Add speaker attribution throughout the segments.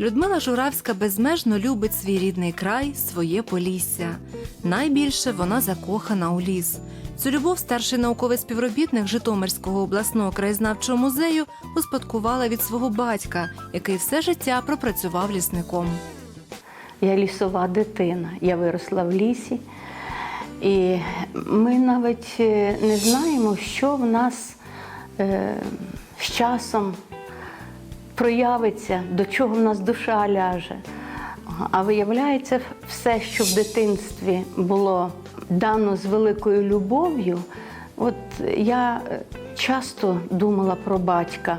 Speaker 1: Людмила Журавська безмежно любить свій рідний край, своє Полісся. Найбільше вона закохана у ліс. Цю любов старший науковий співробітник Житомирського обласного краєзнавчого музею успадкувала від свого батька, який все життя пропрацював лісником.
Speaker 2: Я лісова дитина. Я виросла в лісі. І ми навіть е, не знаємо, що в нас е, з часом проявиться, до чого в нас душа ляже. А виявляється, все, що в дитинстві було дано з великою любов'ю. От я е, часто думала про батька.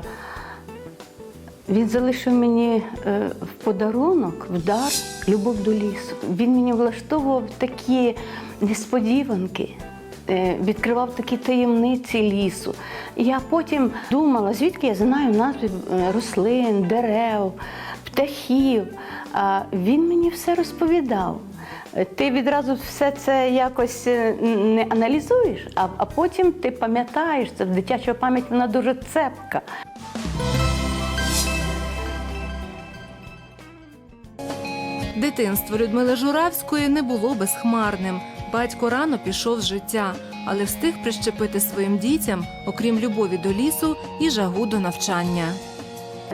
Speaker 2: Він залишив мені е, в подарунок, в дар любов до лісу. Він мені влаштовував такі несподіванки, відкривав такі таємниці лісу. Я потім думала, звідки я знаю назви е, рослин, дерев, птахів. Він мені все розповідав. Е, Ти відразу все це якось е, не аналізуєш, а, а потім ти пам'ятаєш це. Дитяча пам'ять вона дуже цепка.
Speaker 1: Дитинство Людмили Журавської не було безхмарним. Батько рано пішов з життя, але встиг прищепити своїм дітям, окрім любові до лісу, і жагу до навчання.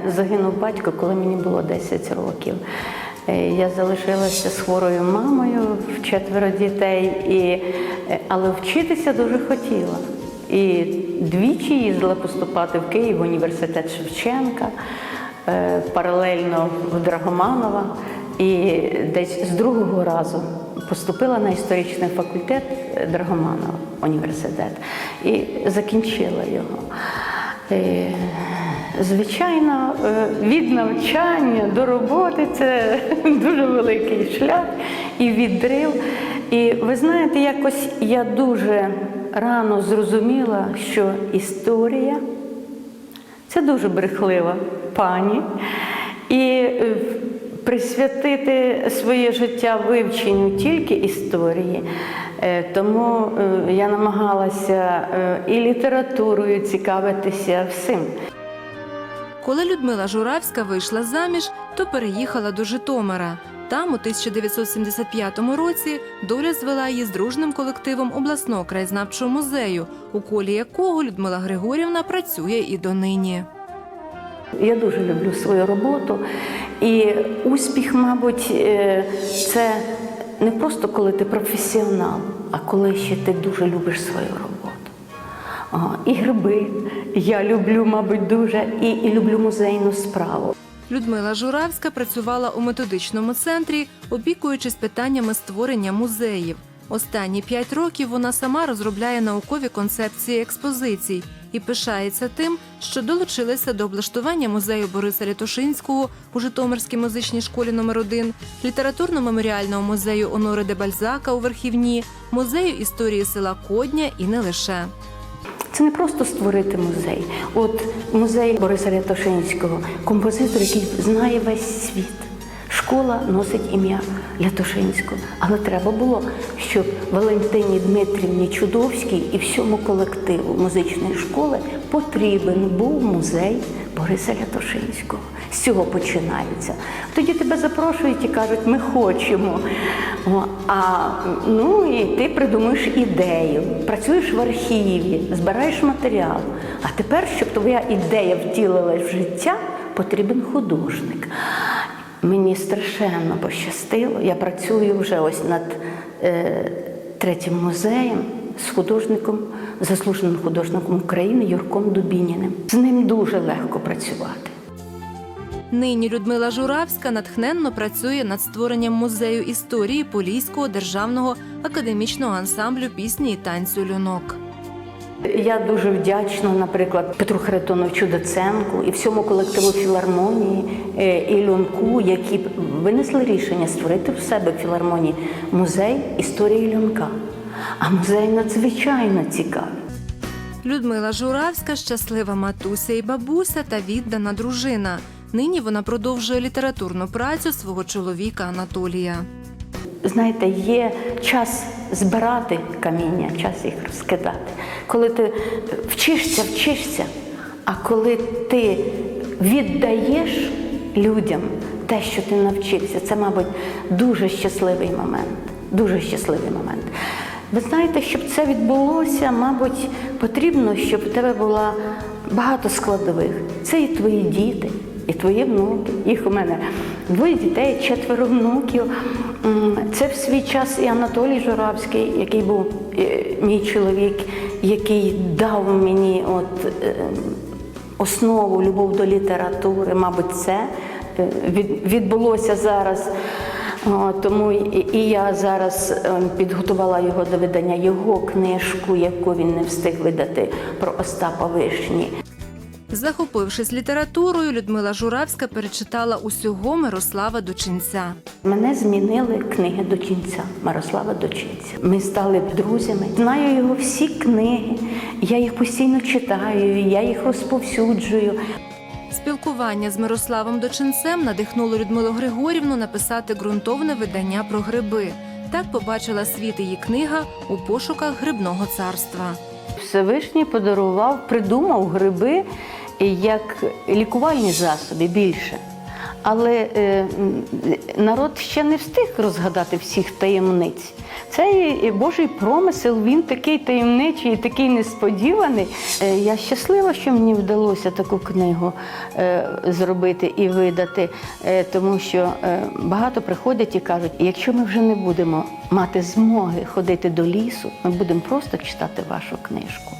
Speaker 2: Загинув батько, коли мені було 10 років. Е, Я залишилася з хворою мамою в четверо дітей, і, е, але вчитися дуже хотіла. І двічі їздила поступати в Київ університет Шевченка, е, паралельно в Драгоманова. І десь з другого разу поступила на історичний факультет Драгоманова університет і закінчила його. Е, Звичайно, е, від навчання до роботи це дуже великий шлях і відрив. І ви знаєте, якось я дуже рано зрозуміла, що історія це дуже брехлива пані. І е, присвятити своє життя вивченню тільки історії. Е, Тому е, я намагалася е, і літературою цікавитися всім.
Speaker 1: Коли Людмила Журавська вийшла заміж, то переїхала до Житомира. Там, у 1975 році, доля звела її з дружним колективом обласного краєзнавчого музею, у колі якого Людмила Григорівна працює і донині.
Speaker 2: Я дуже люблю свою роботу, і успіх, мабуть, е, це не просто коли ти професіонал, а коли ще ти дуже любиш свою роботу. І гриби я люблю, мабуть, дуже, і, і люблю музейну справу.
Speaker 1: Людмила Журавська працювала у методичному центрі, опікуючись питаннями створення музеїв. Останні п'ять років вона сама розробляє наукові концепції експозицій і пишається тим, що долучилася до облаштування музею Бориса Рятушинського у Житомирській музичній школі номер 1 літературно-меморіального музею Онори де Бальзака у Верхівні, музею історії села Кодня і не лише.
Speaker 2: Це не просто створити музей. От музей Бориса Рятошинського, композитор, який знає весь світ. Школа носить ім'я Лятошинського. Але треба було, щоб Валентині Дмитрівні Чудовській і всьому колективу музичної школи потрібен був музей Бориса Лятошинського. З цього починається. Тоді тебе запрошують і кажуть, ми хочемо. А ну і ти придумуєш ідею, працюєш в архіві, збираєш матеріал. А тепер, щоб твоя ідея втілилась в життя, потрібен художник. Мені страшенно пощастило. Я працюю вже ось над е, третім музеєм з художником, заслуженим художником України Юрком Дубініним. З ним дуже легко працювати.
Speaker 1: Нині Людмила Журавська натхненно працює над створенням музею історії Поліського державного академічного ансамблю пісні і танцю люнок.
Speaker 2: Я дуже вдячна, наприклад, Петру Харитоновичу Доценку і всьому колективу філармонії е, і Льонку, які винесли рішення створити в себе в філармонії музей історії Льонка. А музей надзвичайно цікавий.
Speaker 1: Людмила Журавська щаслива матуся і бабуся та віддана дружина. Нині вона продовжує літературну працю свого чоловіка Анатолія.
Speaker 2: Знаєте, є час збирати каміння, час їх розкидати. Коли ти вчишся, вчишся, а коли ти віддаєш людям, те, що ти навчився, це, мабуть, дуже щасливий момент. Дуже щасливий момент. Ви знаєте, щоб це відбулося, мабуть, потрібно, щоб в тебе була багато складових. Це і твої діти, і твої внуки. Їх у мене двоє дітей, четверо внуків. Це в свій час і Анатолій Журавський, який був е, мій чоловік, який дав мені от, е, основу любов до літератури, мабуть, це е, відбулося зараз. Тому і я зараз підготувала його до видання, його книжку, яку він не встиг видати про Остапа Вишні.
Speaker 1: Захопившись літературою, Людмила Журавська перечитала усього Мирослава Дочинця.
Speaker 2: Мене змінили книги до кінця, Мирослава Дочинця. Ми стали друзями. Знаю його всі книги. Я їх постійно читаю, я їх розповсюджую.
Speaker 1: Спілкування з Мирославом Дочинцем надихнуло Людмилу Григорівну написати ґрунтовне видання про гриби. Так побачила світ її книга у пошуках грибного царства.
Speaker 2: Всевишній подарував, придумав гриби як лікувальні засоби більше. Але е, народ ще не встиг розгадати всіх таємниць. Цей Божий промисел, він такий таємничий, і такий несподіваний. Е, Я щаслива, що мені вдалося таку книгу е, зробити і видати, е, тому що е, багато приходять і кажуть, якщо ми вже не будемо мати змоги ходити до лісу, ми будемо просто читати вашу книжку.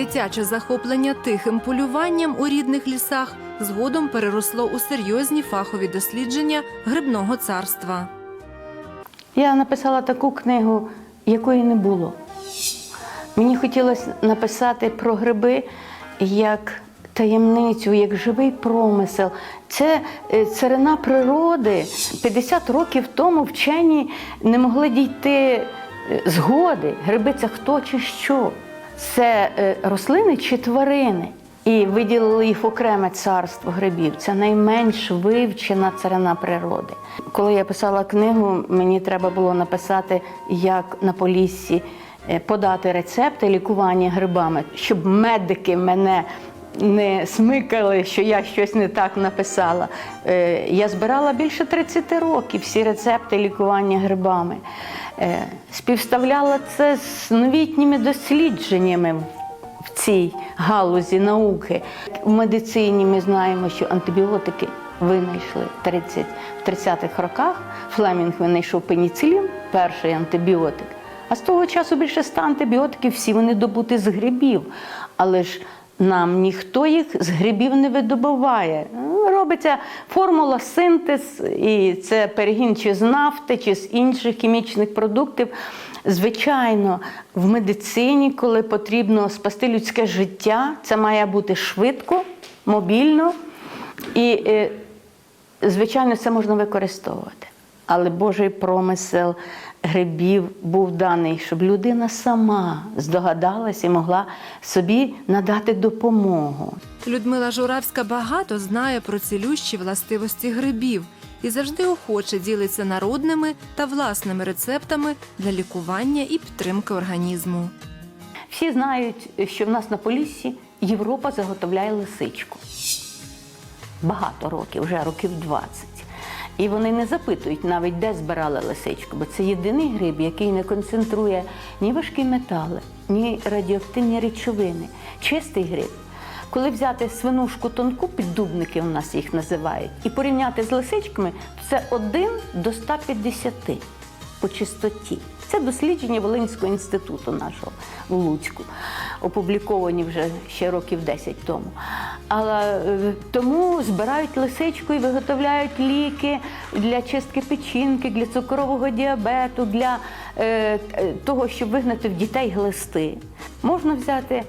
Speaker 1: Дитяче захоплення тихим полюванням у рідних лісах згодом переросло у серйозні фахові дослідження грибного царства.
Speaker 2: Я написала таку книгу, якої не було. Мені хотілося написати про гриби як таємницю, як живий промисел. Це е, царина природи. 50 років тому вчені не могли дійти е, згоди. Гриби це хто чи що. Це е, рослини чи тварини. І виділили їх окреме царство грибів. Це найменш вивчена царина природи. Коли я писала книгу, мені треба було написати, як на поліссі е, подати рецепти лікування грибами, щоб медики мене не смикали, що я щось не так написала. Е, Я збирала більше 30 років всі рецепти лікування грибами. Е, Співставляла це з новітніми дослідженнями в цій галузі науки. В медицині ми знаємо, що антибіотики винайшли в 30 в 30-х роках. Флемінг винайшов пеніцилін, перший антибіотик. А з того часу більше ста антибіотиків всі вони добуті з грибів. Але ж нам ніхто їх з грибів не видобуває. Робиться формула синтез, і це перегін чи з нафти, чи з інших хімічних продуктів. Звичайно, в медицині, коли потрібно спасти людське життя, це має бути швидко, мобільно і, е, звичайно, це можна використовувати. Але Божий промисел грибів був даний, щоб людина сама здогадалась і могла собі надати допомогу.
Speaker 1: Людмила Журавська багато знає про цілющі властивості грибів і завжди охоче ділиться народними та власними рецептами для лікування і підтримки організму.
Speaker 2: Всі знають, що в нас на Поліссі Європа заготовляє лисичку. Багато років, вже років 20. І вони не запитують навіть, де збирали лисичку, бо це єдиний гриб, який не концентрує ні важкі метали, ні радіоактивні речовини. Чистий гриб. Коли взяти свинушку тонку, піддубники у нас їх називають, і порівняти з лисичками, то це 1 до 150 по чистоті. Це дослідження Волинського інституту нашого в Луцьку, опубліковані вже ще років 10 тому. Але е, тому збирають лисичку і виготовляють ліки для чистки печінки, для цукрового діабету, для е, е, того, щоб вигнати в дітей глисти. Можна взяти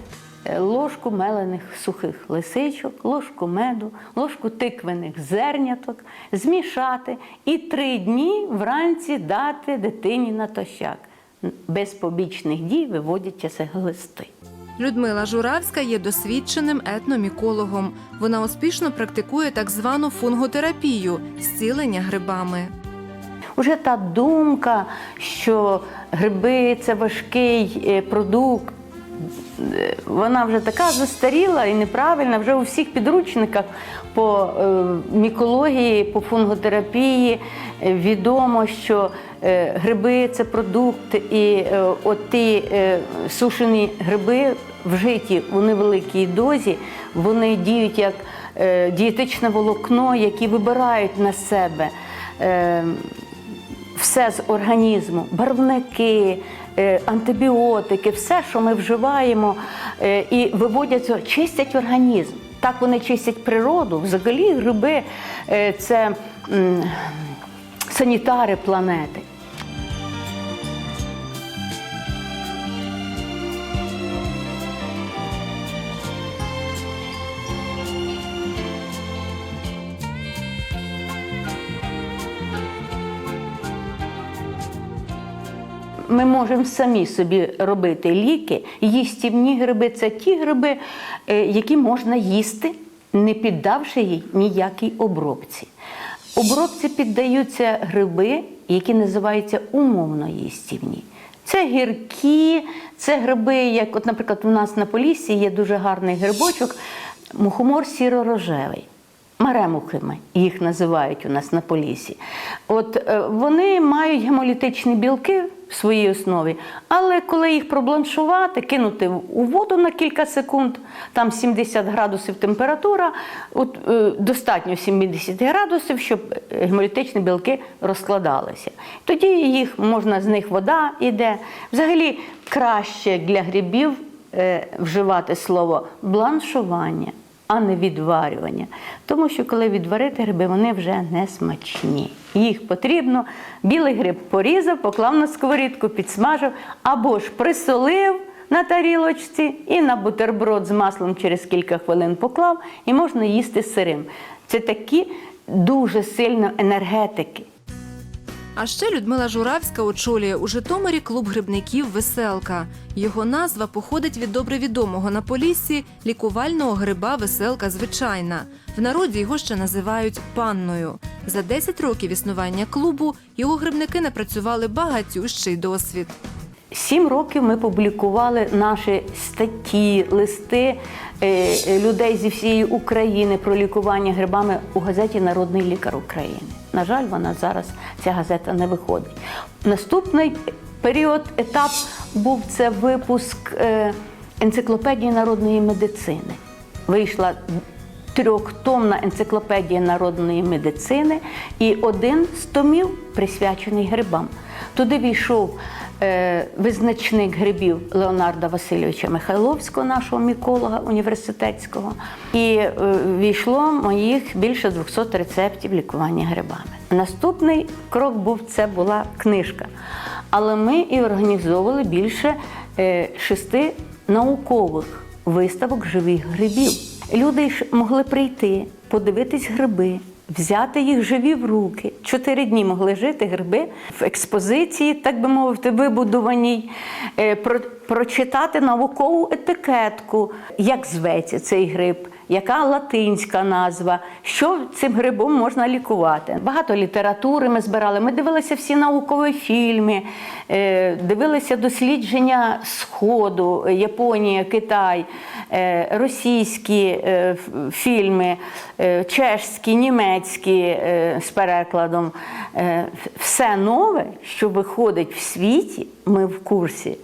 Speaker 2: е, ложку мелених сухих лисичок, ложку меду, ложку тиквених зерняток, змішати і три дні вранці дати дитині натощак. Без побічних дій виводяться глисти.
Speaker 1: Людмила Журавська є досвідченим етномікологом. Вона успішно практикує так звану фунготерапію зцілення грибами.
Speaker 2: Уже та думка, що гриби це важкий е, продукт, е, вона вже така застаріла і неправильна. Вже у всіх підручниках по е, мікології, по фунготерапії е, відомо, що е, гриби це продукт, і от ті е, сушені гриби вжиті у невеликій дозі, вони діють як дієтичне волокно, які вибирають на себе. Все з організму, барвники, антибіотики, все, що ми вживаємо, і виводять, чистять організм. Так вони чистять природу. Взагалі гриби е, це санітари планети. Ми можемо самі собі робити ліки. Їстівні гриби це ті гриби, е, які можна їсти, не піддавши їй ніякій обробці. Обробці піддаються гриби, які називаються умовно їстівні. Це гіркі, це гриби, як, от, наприклад, у нас на Поліссі є дуже гарний грибочок, мухомор сіро-рожевий. Маремухами їх називають у нас на полісі. От е, вони мають гемолітичні білки в своїй основі, але коли їх пробланшувати, кинути у воду на кілька секунд, там 70 градусів температура, от е, достатньо 70 градусів, щоб е, гемолітичні білки розкладалися. Тоді їх можна з них вода йде. Взагалі краще для грибів е, вживати слово бланшування а не відварювання. Тому що коли відварити гриби, вони вже не смачні. Їх потрібно, білий гриб порізав, поклав на сковорідку, підсмажив або ж присолив на тарілочці і на бутерброд з маслом через кілька хвилин поклав, і можна їсти сирим. Це такі дуже сильно енергетики.
Speaker 1: А ще Людмила Журавська очолює у Житомирі клуб грибників Веселка. Його назва походить від добре відомого на полісі лікувального гриба Веселка звичайна. В народі його ще називають панною. За 10 років існування клубу його грибники напрацювали багатющий досвід.
Speaker 2: Сім років ми публікували наші статті, листи е, е, людей зі всієї України про лікування грибами у газеті Народний лікар України. На жаль, вона зараз ця газета не виходить. Наступний період, етап був це випуск е, енциклопедії народної медицини. Вийшла трьохтомна енциклопедія народної медицини і один з томів присвячений грибам. Туди війшов визначник грибів Леонарда Васильовича Михайловського, нашого міколога університетського, і е, війшло моїх більше 200 рецептів лікування грибами. Наступний крок був це була книжка. Але ми і організовували більше е, шести наукових виставок живих грибів. Люди ж могли прийти, подивитись гриби, взяти їх живі в руки. Чотири дні могли жити гриби в експозиції, так би мовити, вибудованій, е, про- прочитати наукову етикетку, як зветься цей гриб, яка латинська назва, що цим грибом можна лікувати. Багато літератури ми збирали. Ми дивилися всі наукові фільми, е, дивилися дослідження Сходу, Японія, Китай, е, російські е, фільми, чешські, німецькі з перекладом. Все нове, що виходить в світі, ми в курсі.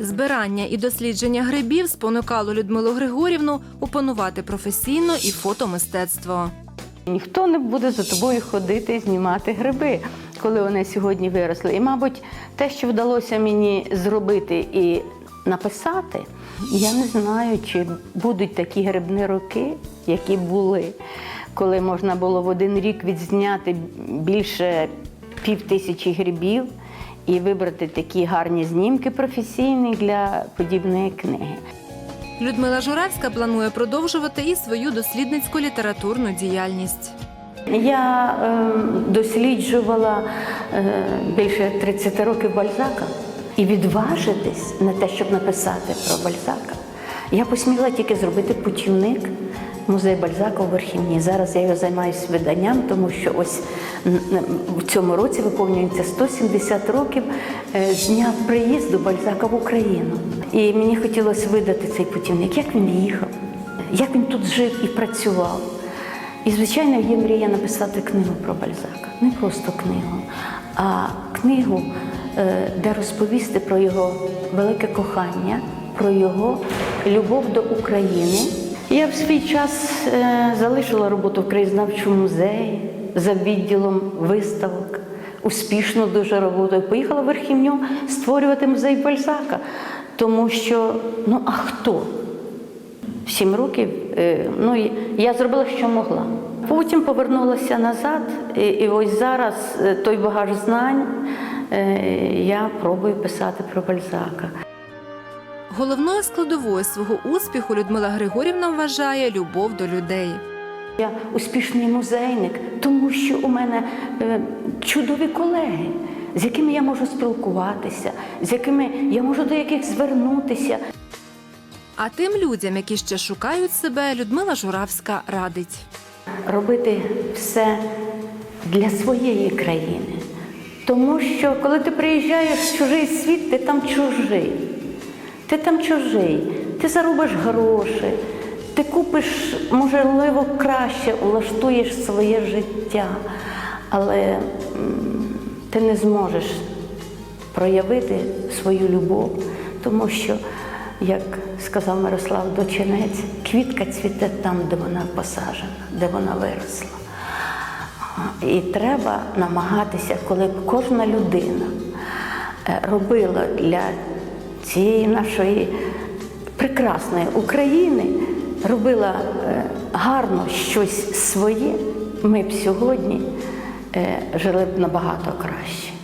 Speaker 1: Збирання і дослідження грибів спонукало Людмилу Григорівну опанувати професійно і фотомистецтво.
Speaker 2: Ніхто не буде за тобою ходити і знімати гриби, коли вони сьогодні виросли. І, мабуть, те, що вдалося мені зробити і написати, я не знаю, чи будуть такі грибні роки, які були, коли можна було в один рік відзняти більше пів тисячі грибів і вибрати такі гарні знімки професійні для подібної книги.
Speaker 1: Людмила Журавська планує продовжувати і свою дослідницьку літературну діяльність.
Speaker 2: Я е, досліджувала е, більше 30 років Бальзака і відважитись на те, щоб написати про Бальзака. Я посміла тільки зробити путівник музей Бальзака у Верхівні. Зараз я його займаюся виданням, тому що ось в цьому році виповнюється 170 років е, з дня приїзду Бальзака в Україну. І мені хотілося видати цей путівник, як він їхав, як він тут жив і працював. І, звичайно, є мрія написати книгу про Бальзака. Не просто книгу, а книгу, е, де розповісти про його велике кохання, про його любов до України. Я в свій час е, залишила роботу в краєзнавчому музеї за відділом виставок. Успішну дуже роботу. Поїхала в Верхівню створювати музей Бальзака. Тому що, ну а хто? Сім років, е, ну я зробила, що могла. Потім повернулася назад, і, і ось зараз е, той багаж знань я пробую писати про Бальзака.
Speaker 1: Головною складовою свого успіху Людмила Григорівна вважає любов до людей.
Speaker 2: Я успішний музейник, тому що у мене е, чудові колеги, з якими я можу спілкуватися, з якими я можу до яких звернутися.
Speaker 1: А тим людям, які ще шукають себе, Людмила Журавська радить.
Speaker 2: робити все для своєї країни. Тому що коли ти приїжджаєш в чужий світ, ти там чужий. Ти там чужий, ти заробиш гроші, ти купиш, можливо, краще, улаштуєш своє життя, але ти не зможеш проявити свою любов, тому що, як сказав Мирослав Дочинець, квітка цвіте там, де вона посаджена, де вона виросла. І треба намагатися, коли б кожна людина е, робила для цієї нашої прекрасної України, робила е, гарно щось своє, ми б сьогодні е, жили б набагато краще.